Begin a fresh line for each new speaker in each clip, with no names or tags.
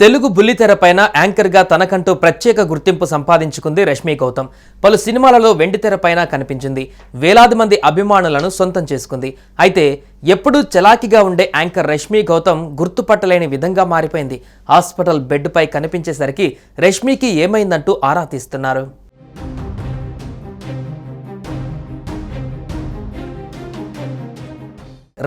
తెలుగు బుల్లితెరపైన యాంకర్గా తనకంటూ ప్రత్యేక గుర్తింపు సంపాదించుకుంది రష్మి గౌతమ్. పలు సినిమాలలో వెండితెరపైన కనిపించింది. వేలాది మంది అభిమానులను సొంతం చేసుకుంది. అయితే ఎప్పుడూ చలాకిగా ఉండే యాంకర్ రష్మి గౌతమ్ గుర్తుపట్టలేని విధంగా మారిపోయింది. హాస్పిటల్ బెడ్పై కనిపించేసరికి రష్మికి ఏమైందంటూ ఆరా తీస్తున్నారు.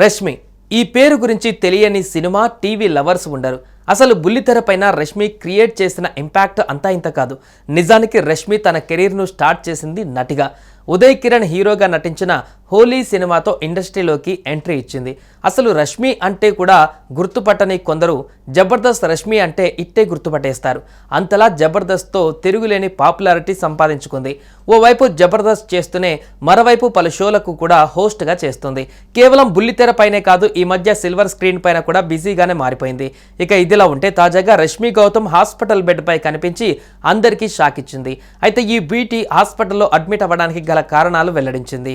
రష్మి ఈ పేరు గురించి తెలియని సినిమా టీవీ లవర్స్ ఉండరు. అసలు బుల్లితెర పైన రష్మి క్రియేట్ చేసిన ఇంపాక్ట్ అంతా ఇంత కాదు. నిజానికి రష్మి తన కెరీర్ను స్టార్ట్ చేసింది నటిగా. ఉదయ్ కిరణ్ హీరోగా నటించిన హోలీ సినిమాతో ఇండస్ట్రీలోకి ఎంట్రీ ఇచ్చింది. అసలు రష్మి అంటే కూడా గుర్తుపట్టని కొందరు జబర్దస్త్ రష్మి అంటే ఇట్టే గుర్తుపట్టేస్తారు. అంతలా జబర్దస్త్తో తిరుగులేని పాపులారిటీ సంపాదించుకుంది. ఓవైపు జబర్దస్త్ చేస్తూనే మరోవైపు పలు షోలకు కూడా హోస్ట్గా చేస్తుంది. కేవలం బుల్లితెర పైనే కాదు ఈ మధ్య సిల్వర్ స్క్రీన్ పైన కూడా బిజీగానే మారిపోయింది. ఇక ఇదిలా ఉంటే తాజాగా రష్మి గౌతమ్ హాస్పిటల్ బెడ్పై కనిపించి అందరికీ షాక్ ఇచ్చింది. అయితే ఈ బీటీ హాస్పిటల్లో అడ్మిట్ అవ్వడానికి గల కారణాలు వెల్లడించింది.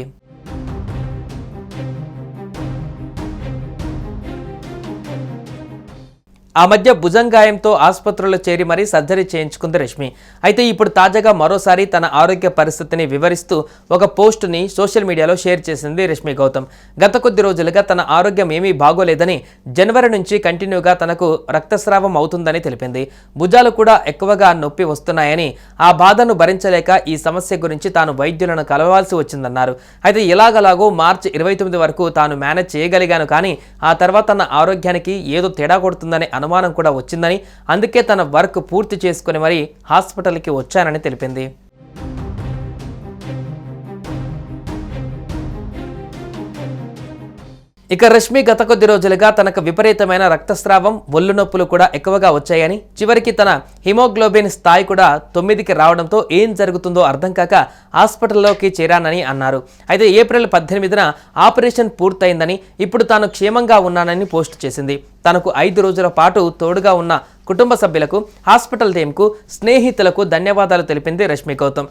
ఆ మధ్య భుజంగాయంతో ఆసుపత్రిలో చేరి మరీ సర్జరీ చేయించుకుంది రష్మి. అయితే ఇప్పుడు తాజాగా మరోసారి తన ఆరోగ్య పరిస్థితిని వివరిస్తూ ఒక పోస్టుని సోషల్ మీడియాలో షేర్ చేసింది రష్మి గౌతమ్. గత కొద్ది రోజులుగా తన ఆరోగ్యం ఏమీ బాగోలేదని జనవరి నుంచి కంటిన్యూగా తనకు రక్తస్రావం అవుతుందని తెలిపింది. భుజాలు కూడా ఎక్కువగా నొప్పి వస్తున్నాయని ఆ బాధను భరించలేక ఈ సమస్య గురించి తాను వైద్యులను కలవాల్సి వచ్చిందన్నారు. అయితే ఎలాగలాగో మార్చి ఇరవై తొమ్మిది వరకు తాను మేనేజ్ చేయగలిగాను కానీ ఆ తర్వాత తన ఆరోగ్యానికి ఏదో తేడా కొడుతుందని అనుమానం కూడా వచ్చిందని అందుకే తన వర్క్ పూర్తి చేసుకుని మరీ హాస్పిటల్కి వచ్చానని తెలిపింది. ఇక రష్మి గత కొద్ది రోజులుగా తనకు విపరీతమైన రక్తస్రావం ఒళ్ళు నొప్పులు కూడా ఎక్కువగా వచ్చాయని చివరికి తన హిమోగ్లోబిన్ స్థాయి కూడా తొమ్మిదికి రావడంతో ఏం జరుగుతుందో అర్థం కాక హాస్పిటల్లోకి చేరానని అన్నారు. అయితే ఏప్రిల్ పద్దెనిమిదిన ఆపరేషన్ పూర్తయిందని ఇప్పుడు తాను క్షేమంగా ఉన్నానని పోస్ట్ చేసింది. తనకు ఐదు రోజుల పాటు తోడుగా ఉన్న కుటుంబ సభ్యులకు హాస్పిటల్ టీంకు స్నేహితులకు ధన్యవాదాలు తెలిపింది రష్మి గౌతమ్.